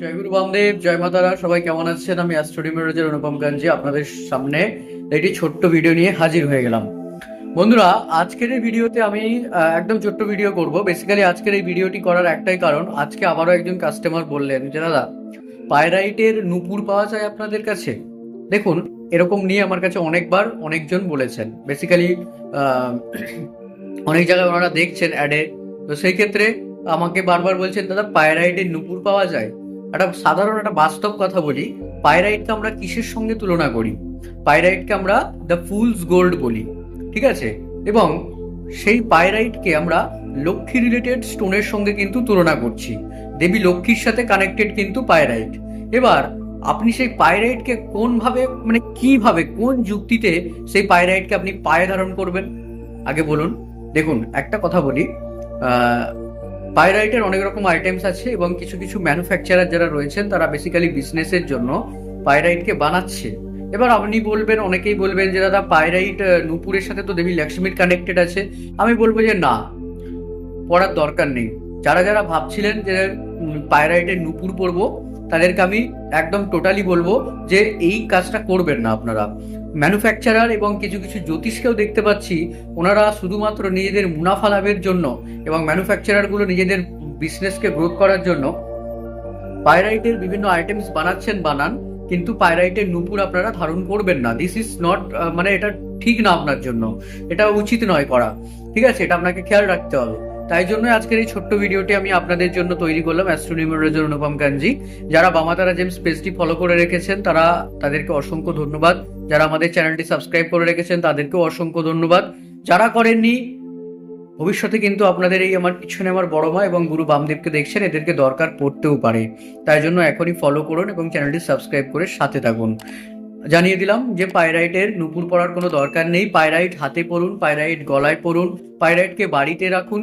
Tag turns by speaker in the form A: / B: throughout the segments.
A: জয় গুরু বামদেব, জয় মাতারা সবাই কেমন আছেন? আমি অ্যাস্ট্রোডিমেরোজের অনুপম গাঞ্জি আপনাদের সামনে একটি ছোট্ট ভিডিও নিয়ে হাজির হয়ে গেলাম। বন্ধুরা, আজকের এই ভিডিওতে আমি একদম ছোট্ট ভিডিও করব। বেসিক্যালি আজকের এই ভিডিওটি করার একটাই কারণ, আজকে আবারও একজন কাস্টমার বললেন যে, দাদা, পায়রাইটের নুপুর পাওয়া যায় আপনাদের কাছে? দেখুন, এরকম নিয়ে আমার কাছে অনেকবার অনেকজন বলেছেন। বেসিক্যালি অনেক জায়গায় ওনারা দেখছেন অ্যাডে তো সেই ক্ষেত্রে আমাকে বারবার বলছেন, দাদা, পায়রাইটের নুপুর পাওয়া যায়? একটা সাধারণ একটা বাস্তব কথা বলি পাইরাইটকে আমরা কিসের সঙ্গে তুলনা করি? পাইরাইটকে আমরা দ্য ফুলস গোল্ড বলি, ঠিক আছে? এবং সেই পাইরাইটকে আমরা লক্ষ্মী রিলেটেড স্টোনের সঙ্গে কিন্তু তুলনা করছি। দেবী লক্ষ্মীর সাথে কানেক্টেড কিন্তু পাইরাইট এবার, আপনি সেই পাইরাইটকে কোনভাবে মানে কীভাবে, কোন যুক্তিতে সেই পাইরাইটকে আপনি পায়ে ধারণ করবেন? আগে বলুন। দেখুন, একটা কথা বলি পায়রাইটের অনেক রকম আইটেমস আছে এবং কিছু কিছু ম্যানুফ্যাকচারার যারা রয়েছেন, তারা বেসিক্যালি বিজনেসের জন্য পাইরাইটকে বানাচ্ছে। এবার আপনি বলবেন, অনেকেই বলবেন যে, দাদা পাইরাইট নুপুরের সাথে তো দেবী লক্ষ্মীর কানেক্টেড আছে। আমি বলব যে, না, পড়ার দরকার নেই। যারা যারা ভাবছিলেন যে পাইরাইটের নূপুর পরবো তাদেরকে আমি একদম টোটালি বলব যে এই কাজটা করবেন না আপনারা। ম্যানুফ্যাকচারার এবং কিছু কিছু জ্যোতিষকেও দেখতে পাচ্ছি, ওনারা শুধুমাত্র নিজেদের মুনাফা লাভের জন্য এবং ম্যানুফ্যাকচারারগুলো নিজেদের বিজনেসকে গ্রোথ করার জন্য পায়রাইটের বিভিন্ন আইটেমস বানাচ্ছেন, বানান, কিন্তু পায়রাইটের নুপুর আপনারা ধারণ করবেন না। দিস ইজ নট মানে এটা ঠিক না আপনার জন্য। এটা উচিত নয় করা। ঠিক আছে? এটা আপনাকে খেয়াল রাখতে হবে। তাই জন্য আজকের এই ছোট্ট ভিডিওটি আমি আপনাদের জন্য তৈরি করলাম অ্যাস্ট্রোনিউমেরোলজির অনুপম কাঞ্জি যারা বামাতারা জেমস পেজটি ফলো করে রেখেছেন, তারা তাদেরকে অসংখ্য ধন্যবাদ। যারা আমাদের চ্যানেলটি সাবস্ক্রাইব করে রেখেছেন, তাদেরকেও অসংখ্য ধন্যবাদ। যারা করেননি, ভবিষ্যতে কিন্তু আপনাদের এই আমার পিছনে আমার বড় ভাই এবং গুরু বামদেবকে দেখছেন, এদেরকে দরকার পড়তেও পারে। তাই জন্য এখনই ফলো করুন এবং চ্যানেলটি সাবস্ক্রাইব করে সাথে থাকুন। জানিয়ে দিলাম যে পায়রাইটের নুপুর পরার কোনো দরকার নেই। পায়রাইট হাতে পরুন পায়রাইট গলায় পরুন পায়রাইটকে বাড়িতে রাখুন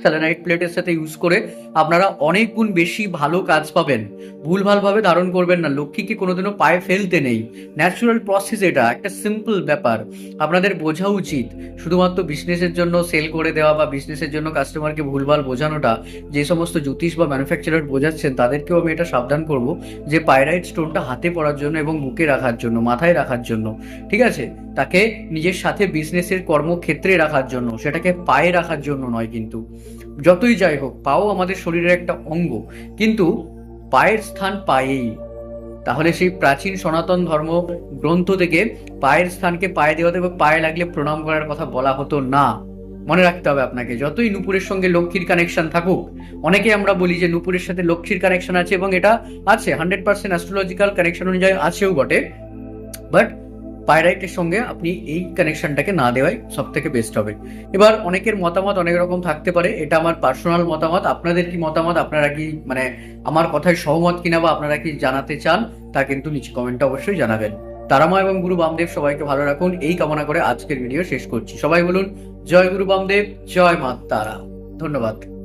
A: স্যালানাইট প্লেটের সাথে ইউজ করে আপনারা অনেক গুণ বেশি ভালো কাজ পাবেন। ভুলভালভাবে ধারণ করবেন না, লক্ষ্মীকে কোনোদিনও পায়ে ফেলতে নেই। ন্যাচুরাল প্রসেস এটা, একটা সিম্পল ব্যাপার। আপনাদের বোঝা উচিত। শুধুমাত্র বিজনেসের জন্য সেল করে দেওয়া বা বিজনেসের জন্য কাস্টমারকে ভুলভাল বোঝানোটা, যে সমস্ত জ্যোতিষ বা ম্যানুফ্যাকচারার বোঝাচ্ছেন, তাদেরকেও আমি এটা সাবধান করব, যে পায়রাইট স্টোনটা হাতে পড়ার জন্য এবং বুকে রাখার জন্য, মাথায় রাখার জন্য। ঠিক আছে? তাকে নিজের সাথে বিজনেসের কর্মক্ষেত্রে রাখার জন্য, সেটাকে পায়ে রাখার জন্য নয় কিন্তু। যতই যাই হোক, পাও আমাদের শরীরের একটা অঙ্গ। কিন্তু পায়ের স্থান পায়েই। তাহলে সেই প্রাচীন সনাতন ধর্ম গ্রন্থ থেকে পায়ের স্থানকে পায়ে দেওয়া এবং পায়ে লাগলে প্রণাম করার কথা বলা হতো না। মনে রাখতে হবে আপনাকে, যতই নুপুরের সঙ্গে লক্ষ্মীর কানেকশন থাকুক, অনেকে আমরা বলি যে নুপুরের সাথে লক্ষ্মীর কানেকশন আছে এবং এটা আছে হান্ড্রেড পার্সেন্ট অ্যাস্ট্রোলজিক্যাল কানেকশন অনুযায়ী আছেও বটে। বাট পায়রাইটের সঙ্গে আপনি এই কানেকশনটাকে না দেওয়াই সব থেকে বেস্ট হবে। এবার অনেকের মতামত অনেক রকম থাকতে পারে, এটা আমার পার্সোনাল মতামত, আপনাদের কি মতামত? আপনারা কি মানে আমার কথায় সহমত কিনা বা আপনারা কি জানাতে চান, তা কিন্তু নিচে কমেন্টে অবশ্যই জানাবেন। তারামা এবং গুরু বামদেব সবাইকে ভালো রাখুন, এই কামনা করে আজকের ভিডিও শেষ করছি। সবাই বলুন, জয় গুরু বামদেব, জয় মা তারা। ধন্যবাদ।